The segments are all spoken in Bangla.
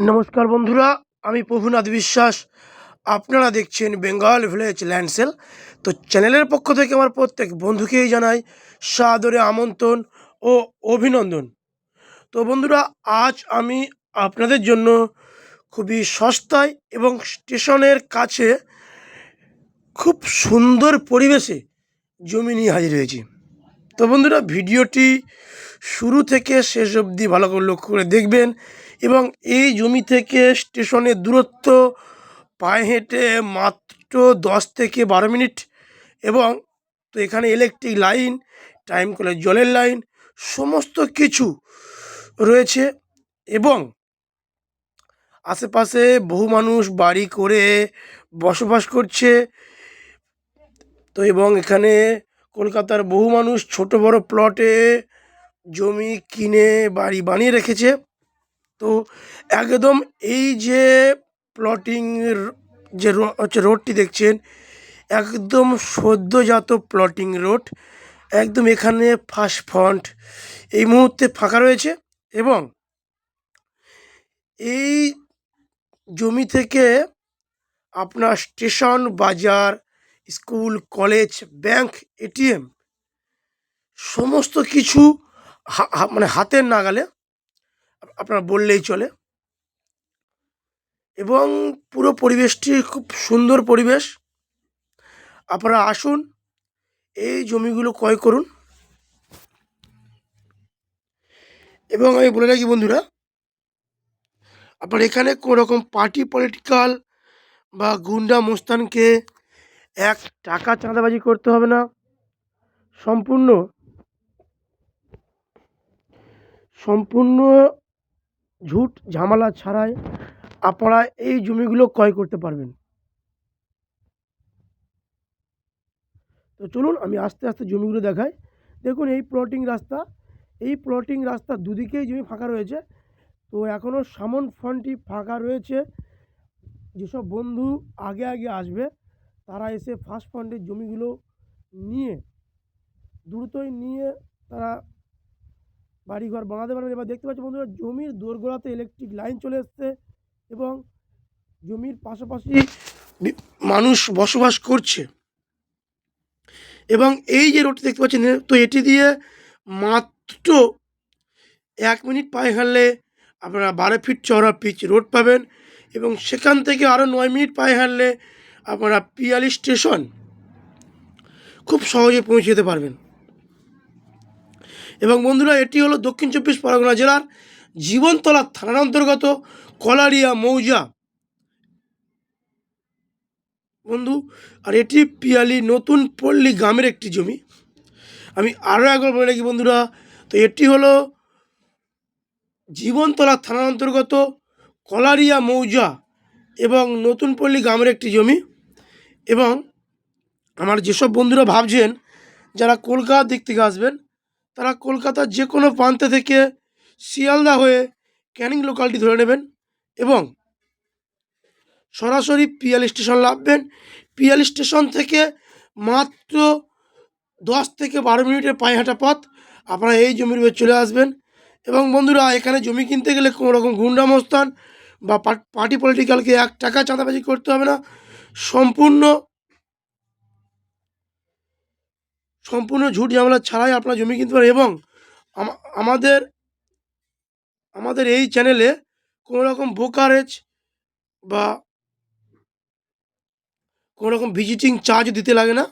নমস্কার বন্ধুরা, আমি প্রভুনাথ বিশ্বাস। আপনারা দেখছেন বেঙ্গল ভিলেজ ল্যান্ডসেল। তো চ্যানেলের পক্ষ থেকে আমার প্রত্যেক বন্ধুকেই জানাই সাদরে আমন্ত্রণ ও অভিনন্দন। তো বন্ধুরা, আজ আমি আপনাদের জন্য খুবই সস্তায় এবং স্টেশনের কাছে খুব সুন্দর পরিবেশে জমি নিয়ে হাজির হয়েছি। তো বন্ধুরা, ভিডিওটি শুরু থেকে শেষ অবধি ভালো করে লক্ষ্য করে দেখবেন। এবং এই জমি থেকে স্টেশনের দূরত্ব পায়ে হেঁটে মাত্র দশ থেকে বারো মিনিট এবং তো এখানে ইলেকট্রিক লাইন টাইম করে জলের লাইন সমস্ত কিছু রয়েছে এবং আশেপাশে বহু মানুষ বাড়ি করে বসবাস করছে। তো এবং এখানে কলকাতার বহু মানুষ ছোট বড় প্লটে জমি কিনে বাড়ি বানিয়ে রেখেছে। তো একদম এই যে প্লটিং যে হচ্ছে রোডটি দেখছেন, একদম সদ্যজাত প্লটিং রোড একদম এখানে ফার্স্ট ফ্রন্ট এই মুহূর্তে ফাঁকা রয়েছে এবং এই জমি থেকে আপনার স্টেশন, বাজার, স্কুল, কলেজ, ব্যাংক এটিএম সমস্ত কিছু মানে হাতের নাগালে আপনার বললেই চলে। এবং পুরো পরিবেশটি খুব সুন্দর পরিবেশ। আপনারা আসুন, এই জমিগুলো ক্রয় করুন। এবং আমি বলে রাখি বন্ধুরা, আপনার এখানে কোনো রকম পার্টি পলিটিক্যাল বা গুন্ডা মোস্তানকে এক টাকা চাঁদাবাজি করতে হবে না। সম্পূর্ণ সম্পূর্ণ ঝুট ঝামেলা ছাড়াই আপনারা এই জমিগুলো ক্রয় করতে পারবেন। তো চলুন আমি আস্তে আস্তে জমিগুলো দেখাই। দেখুন, এই প্লটিং রাস্তা, এই প্লটিং রাস্তা দুদিকেই জমি ফাঁকা রয়েছে। তো এখনও সামন ফ্রন্টটি ফাঁকা রয়েছে। যেসব বন্ধু আগে আগে আসবে, তারা এসে ফার্স্ট ফ্রন্টের জমিগুলো নিয়ে, দ্রুতই নিয়ে তারা বাড়িঘর বানাতে পারবেন। এবার দেখতে পাচ্ছি বন্ধুরা, জমির দোরগোড়াতে ইলেকট্রিক লাইন চলে এসছে এবং জমির পাশাপাশি মানুষ বসবাস করছে। এবং এই যে রোডটি দেখতে পাচ্ছেন, তো এটি দিয়ে মাত্র এক মিনিট পায়ে হাঁটলে আপনারা বারো ফিট চওড়া পিচ রোড পাবেন এবং সেখান থেকে আরও নয় মিনিট পায়ে হাঁটলে আপনারা পিয়ালি স্টেশন খুব সহজে পৌঁছে যেতে পারবেন। এবং বন্ধুরা, এটি হলো দক্ষিণ চব্বিশ পরগনা জেলার জীবনতলা থানার অন্তর্গত কলারিয়া মৌজা। বন্ধু, আর এটি পিয়ালি নতুন পল্লী গ্রামের একটি জমি। আমি আরও একবার বলে রাখি বন্ধুরা, তো এটি হলো জীবনতলা থানার অন্তর্গত কলারিয়া মৌজা এবং নতুন পল্লী গ্রামের একটি জমি। এবং আমার যেসব বন্ধুরা ভাবছেন, যারা কলকাতার দিক থেকে আসবেন তারা কলকাতার যে কোনো প্রান্ত থেকে শিয়ালদা হয়ে ক্যানিং লোকালটি ধরে নেবেন এবং সরাসরি পিএল স্টেশন লাভবেন। পিএল স্টেশন থেকে মাত্র দশ থেকে বারো মিনিটের পায়ে হাঁটা পথ আপনারা এই জমির উপরে চলে আসবেন। এবং বন্ধুরা, এখানে জমি কিনতে গেলে কোনো রকম গুন্ডামস্তান বা পার্টি পলিটিক্যালকে এক টাকা চাঁদাবাজি করতে হবে না। সম্পূর্ণ সম্পূর্ণ ঝুট ঝামেলা ছাড়াই আপনারা জমি কিনতে পারেন এবং আমাদের আমাদের এই চ্যানেলে কোনো রকম ব্রোকারেজ বা কোনো রকম ভিজিটিং চার্জ দিতে লাগে না।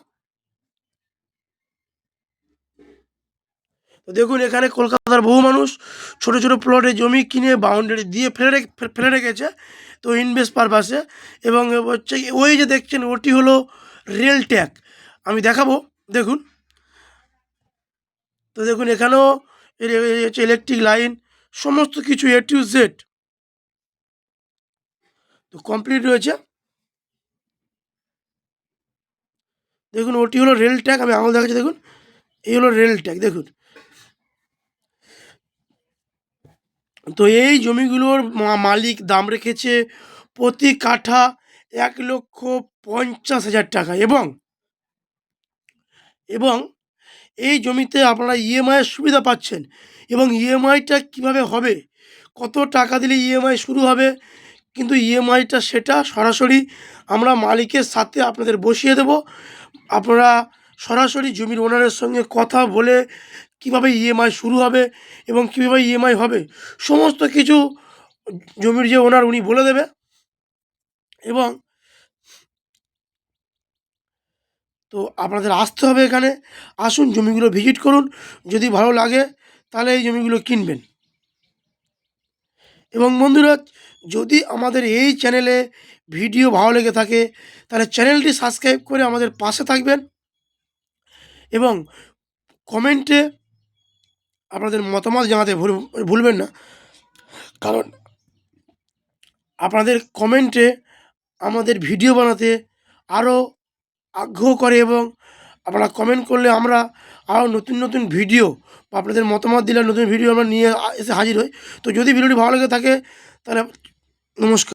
তো দেখুন, এখানে কলকাতার বহু মানুষ ছোট ছোট প্লটে জমি কিনে বাউন্ডারি দিয়ে ফেলে রেখে ফেলে রেখেছে তো ইনভেস্ট পারপাসে এবং হচ্ছে, ওই যে দেখছেন, ওটি হলো রেল ট্যাগ আমি দেখাবো, দেখুন। তো দেখুন, এখানেও এর হচ্ছে ইলেকট্রিক লাইন সমস্ত কিছু এ টু জেড তো কমপ্লিট রয়েছে। দেখুন, ওটি হলো রেল ট্যাগ আমি আঙুল দেখাচ্ছি, দেখুন। এই হলো রেল ট্যাগ দেখুন। তো এই জমিগুলোর মালিক দাম রেখেছে প্রতি কাঠা এক লক্ষ পঞ্চাশ হাজার টাকা এবং এবং এই জমিতে আপনারা ইএমআইয়ের সুবিধা পাচ্ছেন এবং ইএমআইটা কীভাবে হবে? কত টাকা দিলে ইএমআই শুরু হবে? কিন্তু ইএমআইটা সেটা সরাসরি আমরা মালিকের সাথে আপনাদের বসিয়ে দেব। আপনারা সরাসরি জমির ওনারের সঙ্গে কথা বলে কীভাবে ইএমআই শুরু হবে এবং কীভাবে ইএমআই হবে, সমস্ত কিছু জমির যে ওনার উনি বলে দেবে। এবং তো আপনাদের আসতে হবে এখানে। আসুন, জমিগুলো ভিজিট করুন। যদি ভালো লাগে, তাহলে এই জমিগুলো কিনবেন। এবং বন্ধুরা, যদি আমাদের এই চ্যানেলে ভিডিও ভালো লেগে থাকে, তাহলে চ্যানেলটি সাবস্ক্রাইব করে আমাদের পাশে থাকবেন। এবং কমেন্টে আপনাদের মতামত জানাতে ভুল ভুলবেন না। কারণ আপনাদের কমেন্টে আমাদের ভিডিও বানাতে আরও আগ্রহ করে এবং আপনারা কমেন্ট করলে আমরা আরও নতুন নতুন ভিডিও বা আপনাদের মতামত দিলে নতুন ভিডিও আমরা নিয়ে এসে হাজির হই। তো যদি ভিডিওটি ভালো লেগে থাকে, তাহলে নমস্কার।